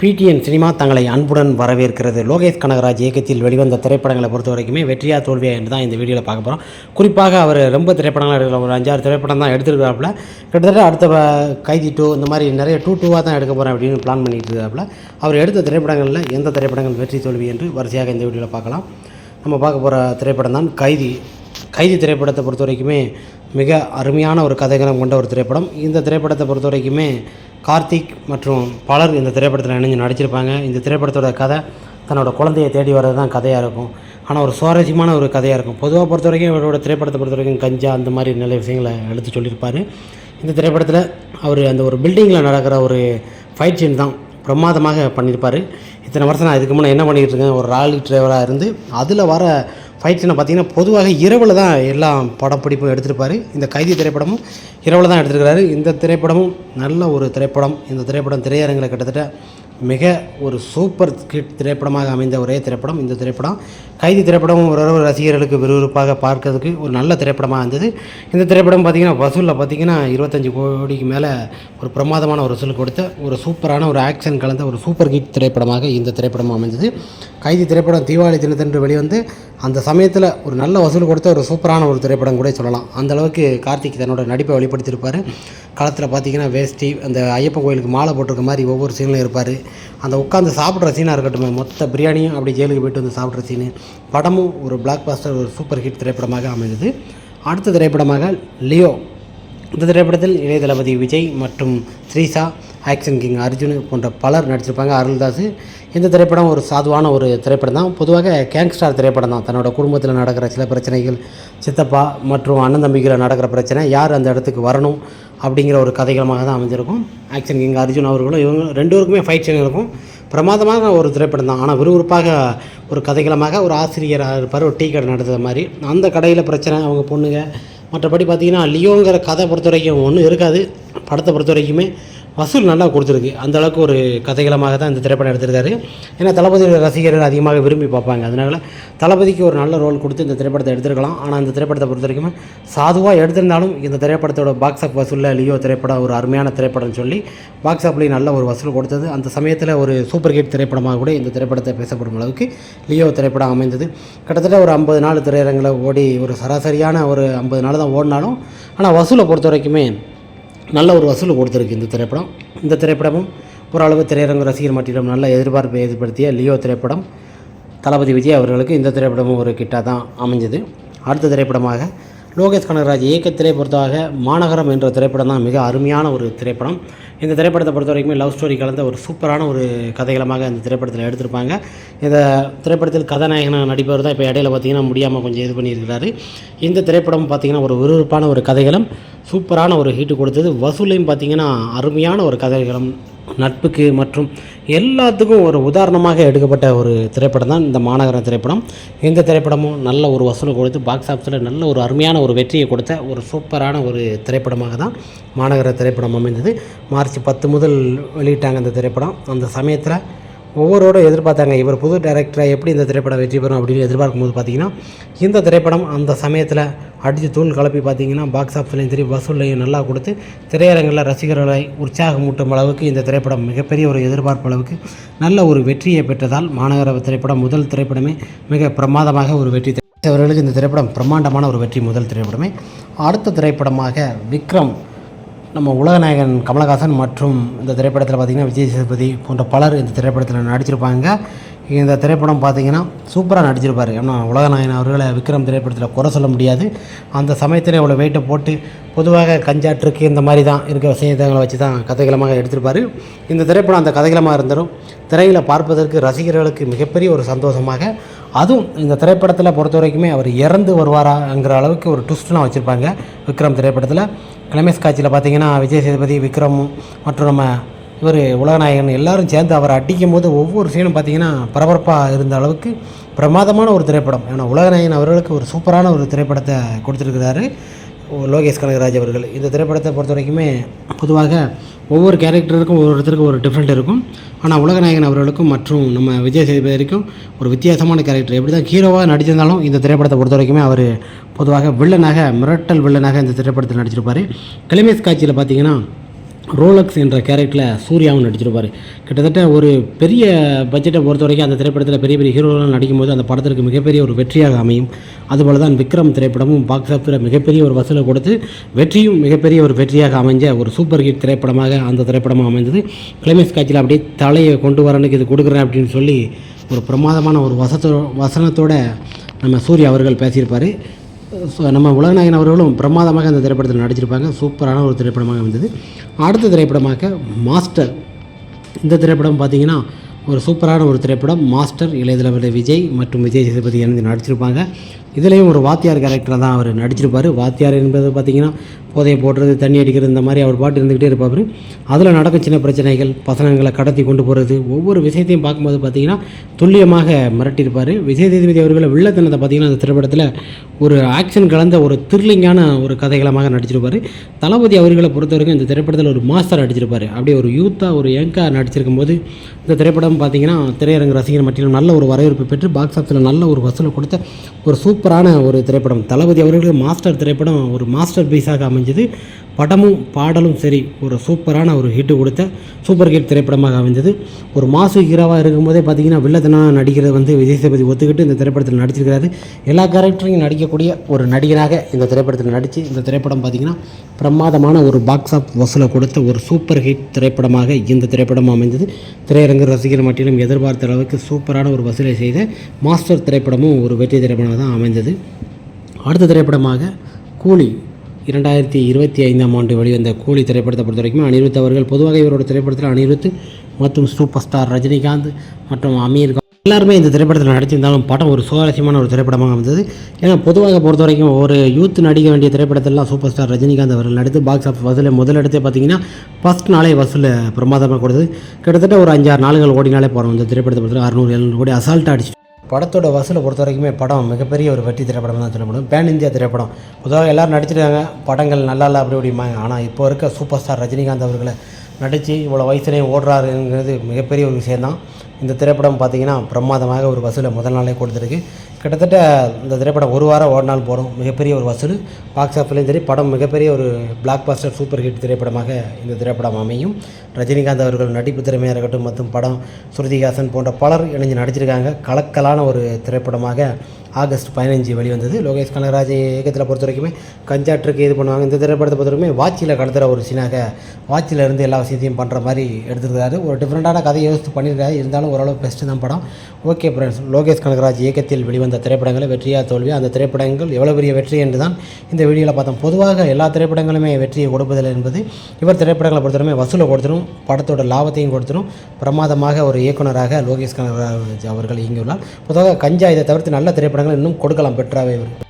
PTN cinema தங்களை அன்புடன் வரவேற்கிறது. லோகேஷ் கனகராஜ் இயக்கத்தில் வெளிவந்த திரைப்படங்களை பொறுத்த வரைக்குமே வெற்றியா தோல்வியா என்று தான் இந்த வீடியோவில் பார்க்க போகிறோம் குறிப்பாக அவர் ரொம்ப திரைப்படங்கள் எடுக்கிற ஒரு அஞ்சாறு திரைப்படம் தான் எடுத்துருக்கிறாப்புல கிட்டத்தட்ட அடுத்த கைதி டூ இந்த மாதிரி நிறைய டூ டூவாக தான் எடுக்க போகிறேன் அப்படின்னு பிளான் பண்ணிட்டு இருக்காப்புல. அவர் எடுத்த திரைப்படங்களில் எந்த திரைப்படங்கள் வெற்றி தோல்வி என்று வரிசையாக இந்த வீடியோவில் பார்க்கலாம். நம்ம பார்க்க போகிற திரைப்படம் தான் கைதி. கைதி திரைப்படத்தை பொறுத்த வரைக்குமே மிக அருமையான ஒரு கதைகளம் கொண்ட ஒரு திரைப்படம். இந்த திரைப்படத்தை பொறுத்த வரைக்குமே கார்த்திக் மற்றும் பலர் இந்த திரைப்படத்தில் இணைஞ்சு நடிச்சிருப்பாங்க. இந்த திரைப்படத்தோட கதை தன்னோட குழந்தையை தேடி வர்றது தான் கதையாக இருக்கும். ஆனால் ஒரு சுவாரஸ்யமான ஒரு கதையாக இருக்கும். பொதுவாக பொறுத்த வரைக்கும் இவரோட திரைப்படத்தை பொறுத்த வரைக்கும் கஞ்சா அந்த மாதிரி நிறைய விஷயங்களை எடுத்து சொல்லியிருப்பார். இந்த திரைப்படத்தில் அவர் அந்த ஒரு பில்டிங்கில் நடக்கிற ஒரு ஃபைட் சீன் தான் பிரமாதமாக பண்ணியிருப்பார். இத்தனை வருஷம் நான் இதுக்கு முன்னே என்ன பண்ணிகிட்டு இருக்கேன்? ஒரு ராலி டிரைவராக இருந்து அதில் வர ஃபைட்ஸில் பார்த்தீங்கன்னா பொதுவாக இரவில் தான் எல்லா படப்பிடிப்பும் எடுத்திருப்பார். இந்த கைதி திரைப்படமும் இரவில் தான் எடுத்திருக்கிறாரு. இந்த திரைப்படமும் நல்ல ஒரு திரைப்படம். இந்த திரைப்படம் திரையரங்கில் கிட்டத்தட்ட மிக ஒரு சூப்பர் ஹிட் திரைப்படமாக அமைந்த ஒரே திரைப்படம் இந்த திரைப்படம். கைதி திரைப்படம் ஓரளவு ரசிகர்களுக்கு விறுவிறுப்பாக பார்க்கறதுக்கு ஒரு நல்ல திரைப்படமாக இருந்தது. இந்த திரைப்படம் பார்த்திங்கன்னா வசூலில் பார்த்திங்கன்னா இருபத்தஞ்சி கோடிக்கு மேலே ஒரு பிரமாதமான ஒரு வசூல் கொடுத்த ஒரு சூப்பரான ஒரு ஆக்ஷன் கலந்த ஒரு சூப்பர் ஹிட் திரைப்படமாக இந்த திரைப்படம் அமைந்தது. கைதி திரைப்படம் தீபாவளி தினத்தன்று வெளிவந்து அந்த சமயத்தில் ஒரு நல்ல வசூல் கொடுத்த ஒரு சூப்பரான ஒரு திரைப்படம் கூட சொல்லலாம். அந்த அளவுக்கு கார்த்திக் தன்னோட நடிப்பை வெளிப்படுத்தியிருப்பார் களத்தில் பார்த்தீங்கன்னா வேஷ்டி அந்த ஐயப்பன் கோயிலுக்கு மாலை போட்டிருக்க மாதிரி ஒவ்வொரு சீன்லையும் இருப்பார். அந்த உட்காந்து சாப்பிட்ற சீனாக இருக்கட்டும் மொத்த பிரியாணியும் அப்படி ஜெயிலுக்கு போயிட்டு வந்து சாப்பிட்ற சீனு படமும் ஒரு பிளாக் பாஸ்டர் ஒரு சூப்பர் ஹிட் திரைப்படமாக அமைந்தது. அடுத்த திரைப்படமாக லியோ. இந்த திரைப்படத்தில் இளைய தளபதி விஜய் மற்றும் ஸ்ரீசா ஆக்ஷன் கிங் அர்ஜுன் போன்ற பலர் நடிச்சிருப்பாங்க. அருள்தாஸ் இந்த திரைப்படம் ஒரு சாதுவான ஒரு திரைப்படம் தான். பொதுவாக கேங்ஸ்டார் திரைப்படம் தான். தன்னோட குடும்பத்தில் நடக்கிற சில பிரச்சனைகள் சித்தப்பா மற்றும் அண்ணன் தம்பிகளை நடக்கிற பிரச்சனை யார் அந்த இடத்துக்கு வரணும் அப்படிங்கிற ஒரு கதைகளமாக தான் அமைஞ்சிருக்கும். ஆக்ஷன் கிங் அர்ஜுன் அவர்களும் இவங்க ரெண்டு பேருக்குமே ஃபைட் சீன் இருக்கும். பிரமாதமாக ஒரு திரைப்படம் தான். ஆனால் விறுவிறுப்பாக ஒரு கதைகளமாக ஒரு ஆசிரியராக இருப்பார் ஒரு டீ கடை நடத்துகிற மாதிரி. அந்த கடையில் பிரச்சனை அவங்க பொண்ணுங்க. மற்றபடி பார்த்திங்கன்னா லியோங்கிற கதை பொறுத்த வரைக்கும் ஒன்றும் இருக்காது. படத்தை பொறுத்த வரைக்குமே வசூல் நல்லா கொடுத்துருக்கு. அந்த அளவுக்கு ஒரு கதைகளமாக தான் இந்த திரைப்படம் எடுத்திருக்காரு. ஏன்னா தளபதியோட ரசிகர்கள் அதிகமாக விரும்பி பார்ப்பாங்க. அதனால் தளபதிக்கு ஒரு நல்ல ரோல் கொடுத்து இந்த திரைப்படத்தை எடுத்திருக்கலாம். ஆனால் இந்த திரைப்படத்தை பொறுத்த வரைக்கும் சாதுவாக எடுத்திருந்தாலும் இந்த திரைப்படத்தோட பாக்ஸ் ஆஃப் வசூலில் லியோ திரைப்படம் ஒரு அருமையான திரைப்படம்னு சொல்லி பாக்ஸ் ஆஃப்லேயும் நல்ல ஒரு வசூல் கொடுத்தது. அந்த சமயத்தில் ஒரு சூப்பர் ஹிட் திரைப்படமாக கூட இந்த திரைப்படத்தை பேசப்படும் அளவுக்கு லியோ திரைப்படம் அமைந்தது. கிட்டத்தட்ட ஒரு ஐம்பது நாள் திரையரங்கில் ஓடி ஒரு சராசரியான ஒரு ஐம்பது நாள் தான் ஓடினாலும் ஆனால் வசூலை பொறுத்த வரைக்குமே நல்ல ஒரு வசூல் கொடுத்துருக்கு இந்த திரைப்படம். இந்த திரைப்படமும் ஓரளவு திரையரங்கு ரசிகர் மட்டிலும் நல்ல எதிர்பார்ப்பை ஏற்படுத்திய லியோ திரைப்படம். தளபதி விஜய் அவர்களுக்கு இந்த திரைப்படமும் ஒரு கிட்டாக தான் அமைஞ்சது. அடுத்த திரைப்படமாக லோகேஷ் கனகராஜ் இயக்கத்திலே பொறுத்தவரை மாநகரம் என்ற திரைப்படம் தான் மிக அருமையான ஒரு திரைப்படம். இந்த திரைப்படத்தை பொறுத்த வரைக்குமே லவ் ஸ்டோரி கலந்த ஒரு சூப்பரான ஒரு கதைகளமாக இந்த திரைப்படத்தில் எடுத்திருப்பாங்க. இந்த திரைப்படத்தில் கதாநாயகனாக நடிப்பவர் தான் இப்போ இடையில பார்த்தீங்கன்னா முடியாமல் கொஞ்சம் இது பண்ணியிருக்கிறாரு. இந்த திரைப்படம் பார்த்தீங்கன்னா ஒரு விறுவிறுப்பான ஒரு கதைகளும் சூப்பரான ஒரு ஹீட்டு கொடுத்தது. வசூலையும் பார்த்தீங்கன்னா அருமையான ஒரு கதைகளும் நட்புக்கு மற்றும் எல்லாத்துக்கும் ஒரு உதாரணமாக எடுக்கப்பட்ட ஒரு திரைப்படம் தான் இந்த மாநகர திரைப்படம். இந்த திரைப்படமும் நல்ல ஒரு வசூல் கொடுத்து பாக்ஸ் ஆஃபீஸில் நல்ல ஒரு அருமையான ஒரு வெற்றியை கொடுத்த ஒரு சூப்பரான ஒரு திரைப்படமாக தான் மாநகர திரைப்படம் அமைந்தது. மார்ச் பத்து முதல் வெளியிட்டாங்க அந்த திரைப்படம். அந்த சமயத்தில் ஒவ்வொருவரும் எதிர்பார்த்தாங்க. இவர் புது டைரக்டரை எப்படி இந்த திரைப்படம் வெற்றி பெறும் அப்படின்னு எதிர்பார்க்கும் போது பார்த்தீங்கன்னா இந்த திரைப்படம் அந்த சமயத்தில் அடித்து தூள் கலப்பி பார்த்தீங்கன்னா பாக்ஸ் ஆஃபீஸ்லையும் சரி வசூல்லையும் நல்லா கொடுத்து திரையரங்கில் ரசிகர்களை உற்சாகமூட்டும் அளவுக்கு இந்த திரைப்படம் மிகப்பெரிய ஒரு எதிர்பார்ப்பு அளவுக்கு நல்ல ஒரு வெற்றியை பெற்றதால் மாநகர திரைப்படம் முதல் திரைப்படமே மிக பிரமாதமாக ஒரு வெற்றி அவர்களுக்கு இந்த திரைப்படம் பிரம்மாண்டமான ஒரு வெற்றி முதல் திரைப்படமே. அடுத்த திரைப்படமாக விக்ரம் நம்ம உலகநாயகன் கமலஹாசன் மற்றும் இந்த திரைப்படத்தில் பார்த்திங்கன்னா விஜய் சேதுபதி போன்ற பலர் இந்த திரைப்படத்தில் நடிச்சிருப்பாங்க. இந்த திரைப்படம் பார்த்திங்கன்னா சூப்பராக நடிச்சிருப்பார். ஏன்னா உலகநாயகன் அவர்களை விக்ரம் திரைப்படத்தில் குறை சொல்ல முடியாது. அந்த சமயத்தில் இவ்வளோ வெயிட்டை போட்டு பொதுவாக கஞ்சாற்றுக்கு இந்த மாதிரி தான் இருக்கிற விஷயங்களை வச்சு தான் கதைகளமாக எடுத்திருப்பார். இந்த திரைப்படம் அந்த கதைகளமாக இருந்தாலும் திரையில் பார்ப்பதற்கு ரசிகர்களுக்கு மிகப்பெரிய ஒரு சந்தோஷமாக. அதுவும் இந்த திரைப்படத்தில் பொறுத்த வரைக்குமே அவர் இறந்து வருவாராங்கிற அளவுக்கு ஒரு ட்விஸ்ட்லாம் வச்சுருப்பாங்க விக்ரம் திரைப்படத்தில். கிளைமேக்ஸ் காட்சியில் பார்த்தீங்கன்னா விஜய் சேதுபதி விக்ரம் மற்றும் நம்ம இவர் உலகநாயகன் எல்லாரும் சேர்ந்து அவரை அடிக்கும் போது ஒவ்வொரு சீனும் பார்த்தீங்கன்னா பரபரப்பாக இருந்த அளவுக்கு பிரமாதமான ஒரு திரைப்படம். ஏன்னா உலகநாயகன் அவர்களுக்கு ஒரு சூப்பரான ஒரு திரைப்படத்தை கொடுத்துருக்கிறாரு. லோகேஷ் கனகராஜ் அவர்கள். இந்த திரைப்படத்தை பொறுத்த வரைக்குமே பொதுவாக ஒவ்வொரு கேரக்டருக்கும் ஒவ்வொருத்தருக்கும் ஒரு டிஃப்ரெண்ட் இருக்கும். ஆனால் உலகநாயகன் அவர்களுக்கும் மற்றும் நம்ம விஜய் சேதுபதிக்கும் ஒரு வித்தியாசமான கேரக்டர் எப்படி தான் ஹீரோவாக நடிச்சிருந்தாலும் இந்த திரைப்படத்தை பொறுத்த வரைக்குமே அவர் பொதுவாக வில்லனாக மிரட்டல் வில்லனாக இந்த திரைப்படத்தில் நடிச்சிருப்பார். கிளிமேஸ் காட்சியில் பார்த்தீங்கன்னா ரோலக்ஸ் என்ற கேரக்டரில் சூர்யாவும் நடிச்சிருப்பார். கிட்டத்தட்ட ஒரு பெரிய பட்ஜெட்டை பொறுத்த வரைக்கும் அந்த திரைப்படத்தில் பெரிய பெரிய ஹீரோலாம் நடிக்கும்போது அந்த படத்திற்கு மிகப்பெரிய ஒரு வெற்றியாக அமையும். அதுபோல தான் விக்ரம் திரைப்படமும் பாக்ஸ் ஆஃபீஸில் மிகப்பெரிய ஒரு வசூலை கொடுத்து வெற்றியும் மிகப்பெரிய ஒரு வெற்றியாக அமைஞ்ச ஒரு சூப்பர் ஹிட் திரைப்படமாக அந்த திரைப்படமும் அமைந்தது. கிளைமேக்ஸ் காட்சியில் அப்படியே தலையை கொண்டு வரனுக்கு இது கொடுக்குறேன் அப்படின்னு சொல்லி ஒரு பிரமாதமான ஒரு வசத்தோ வசனத்தோட நம்ம சூர்யா அவர்கள் பேசியிருப்பார். ஸோ நம்ம உலகநாயகன் அவர்களும் பிரமாதமாக அந்த திரைப்படத்தில் நடிச்சிருப்பாங்க. சூப்பரான ஒரு திரைப்படமாக இருந்தது அடுத்த திரைப்படமாக மாஸ்டர். இந்த திரைப்படம் பார்த்தீங்கன்னா ஒரு சூப்பரான ஒரு திரைப்படம். மாஸ்டர் இளையதளபதி விஜய் மற்றும் விஜய் சேதுபதி இணைந்து நடிச்சிருப்பாங்க. இதுலேயும் ஒரு வாத்தியார் கேரக்டர் தான் அவர் நடிச்சிருப்பார். வாத்தியார் என்பது பார்த்தீங்கன்னா போதையை போடுறது தண்ணி அடிக்கிறது இந்த மாதிரி அவர் பாட்டு இருந்துக்கிட்டே இருப்பார் அதில் நடக்கும் சின்ன பிரச்சனைகள் பசங்களை கடத்தி கொண்டு போகிறது ஒவ்வொரு விஷயத்தையும் பார்க்கும்போது பார்த்தீங்கன்னா துல்லியமாக மிரட்டியிருப்பார். விஜய் சேதுபதி அவர்கள் வில்லத்தனத்தை பார்த்தீங்கன்னா அந்த திரைப்படத்தில் ஒரு ஆக்ஷன் கலந்த ஒரு த்ரில்லிங்கான ஒரு கதைகளமாக நடிச்சிருப்பார். தளபதி அவர்களை பொறுத்தவரைக்கும் இந்த திரைப்படத்தில் ஒரு மாஸ்டர் நடிச்சிருப்பார். அப்படியே ஒரு யூத்தாக ஒரு யங்காக நடிச்சிருக்கும் போது இந்த திரைப்படம் பார்த்தீங்கன்னா திரையரங்கு ரசிகர் மட்டும் நல்ல ஒரு வரவேற்பு பெற்று பாக்ஸ் ஆஃபீஸில் நல்ல ஒரு வசூலை கொடுத்த ஒரு சூப்பரான ஒரு திரைப்படம். தளபதி அவர்களுக்கு மாஸ்டர் திரைப்படம் ஒரு மாஸ்டர் பீஸாக அமைஞ்சது. படமும் பாடலும் சரி ஒரு சூப்பரான ஒரு ஹிட்டு கொடுத்த சூப்பர் ஹிட் திரைப்படமாக அமைஞ்சது ஒரு மாசு ஹீரோவாக இருக்கும்போதே பார்த்தீங்கன்னா வில்லத்தனாக நடிக்கிறது வந்து விஜய் சேபதி ஒத்துக்கிட்டு இந்த திரைப்படத்தில் நடிச்சிருக்கிறாரு. எல்லா கேரக்டரையும் நடிக்கக்கூடிய ஒரு நடிகனாக இந்த திரைப்படத்தில் நடித்து இந்த திரைப்படம் பார்த்திங்கன்னா பிரமாதமான ஒரு பாக்ஸ் ஆஃப் வசூலை கொடுத்த ஒரு சூப்பர் ஹிட் திரைப்படமாக இந்த திரைப்படம் அமைந்தது. திரையரங்கு ரசிகர் மட்டிலும் எதிர்பார்த்த அளவுக்கு சூப்பரான ஒரு வசூலை செய்த மாஸ்டர் திரைப்படமும் ஒரு வெற்றி திரைப்படமாக தான் அமைந்தது. அடுத்த திரைப்படமாக கூலி இரண்டாயிரத்தி இருபத்தி ஐந்தாம் ஆண்டு வெளிவந்த கூலி திரைப்படத்தை பொறுத்த வரைக்கும் அனிருத் அவர்கள் பொதுவாக இவரோட திரைப்படத்தில் அனிருத் மற்றும் சூப்பர் ஸ்டார் ரஜினிகாந்த் மற்றும் அமீர் கான் எல்லாருமே இந்த திரைப்படத்தில் நடிச்சிருந்தாலும் படம் ஒரு சுவாரஸ்யமான ஒரு திரைப்படமாக இருந்தது ஏன்னா பொதுவாக பொறுத்த வரைக்கும் ஒரு யூத் நடிக்க வேண்டிய திரைப்படத்திலாம் சூப்பர் ஸ்டார் ரஜினிகாந்த் அவர்கள் நடித்து பாக்ஸ் ஆஃபீஸ் வசூலில் முதலிடத்தை பார்த்தீங்கன்னா ஃபஸ்ட் நாளே வசூல் பிரமாதமாக கொடுத்தது. கிட்டத்தட்ட ஒரு அஞ்சாறு நாளுகள் ஓடினாலே போகிறோம் இந்த திரைப்படத்தை பொறுத்தவரை. அறுநூறு எழுநூறு கோடி அசால்ட்டாக அடிச்சு படத்தோட வசூலை பொறுத்த வரைக்குமே படம் மிகப்பெரிய ஒரு வெற்றி திரைப்படம் தான் சொல்லப்படும் பேன் இந்தியா திரைப்படம். பொதுவாக எல்லோரும் நடிச்சிருக்காங்க. படங்கள் நல்லா இல்லை அப்படி இப்படிம்பாங்க. ஆனால் இப்போ இருக்க சூப்பர் ஸ்டார் ரஜினிகாந்த் அவர்களை நடித்து இவ்வளோ வயசுலேயும் ஓடுறாருங்கிறது மிகப்பெரிய ஒரு விஷயந்தான் இந்த திரைப்படம் பார்த்திங்கன்னா பிரமாதமாக ஒரு வசூலை முதல் நாளே கொடுத்துருக்கு. கிட்டத்தட்ட இந்த திரைப்படம் ஒரு வாரம் ஓடினால் போகிறோம் மிகப்பெரிய ஒரு வசூல். பாக்ஸ் ஆஃபீஸ்லேயும் சரி படம் மிகப்பெரிய ஒரு பிளாக் பாஸ்டர் சூப்பர் ஹிட் திரைப்படமாக இந்த திரைப்படம் அமையும். ரஜினிகாந்த் அவர்கள் நடிப்பு திறமையாக இருக்கட்டும் மற்றும் படம் ஸ்ருதிஹாசன் போன்ற பலர் இணைஞ்சு நடிச்சிருக்காங்க. கலக்கலான ஒரு திரைப்படமாக ஆகஸ்ட் பதினஞ்சு வெளிவந்தது. லோகேஷ் கனகராஜ் இயக்கத்தில் பொறுத்த வரைக்குமே கஞ்சா இது பண்ணுவாங்க. இந்த திரைப்படத்தை பொறுத்த வரைக்குமே வாட்சியில் கடத்துகிற ஒரு சீனாக வாட்சியில் இருந்து எல்லா விஷயத்தையும் பண்ணுற மாதிரி எடுத்துருக்காரு ஒரு டிஃப்ரெண்ட்டான கதையை யோசித்து பண்ணியிருக்காரு இருந்தாலும் ஓரளவு பெஸ்ட்டு தான் படம். ஓகே ஃப்ரெண்ட்ஸ் லோகேஷ் கனகராஜ் இயக்கத்தில் வெளிவந்த திரைப்படங்களை வெற்றியா தோல்வி அந்த திரைப்படங்கள் எவ்வளோ பெரிய வெற்றி என்று தான் இந்த வீடியோவில் பார்த்தோம். பொதுவாக எல்லா திரைப்படங்களுமே வெற்றியை கொடுப்பதில்லை என்பது இவர் திரைப்படங்களை பொறுத்தவரைமே வசூலை கொடுத்துரும் படத்தோட லாபத்தையும் கொடுத்துரும். பிரமாதமாக ஒரு இயக்குனராக லோகேஷ் கனகராஜ் அவர்கள் இயங்கியுள்ளார். பொதுவாக கஞ்சா இதை தவிர்த்து நல்ல திரைப்படங்கள் இன்னும் கொடுக்கலாம் பெற்றாவே இவர்.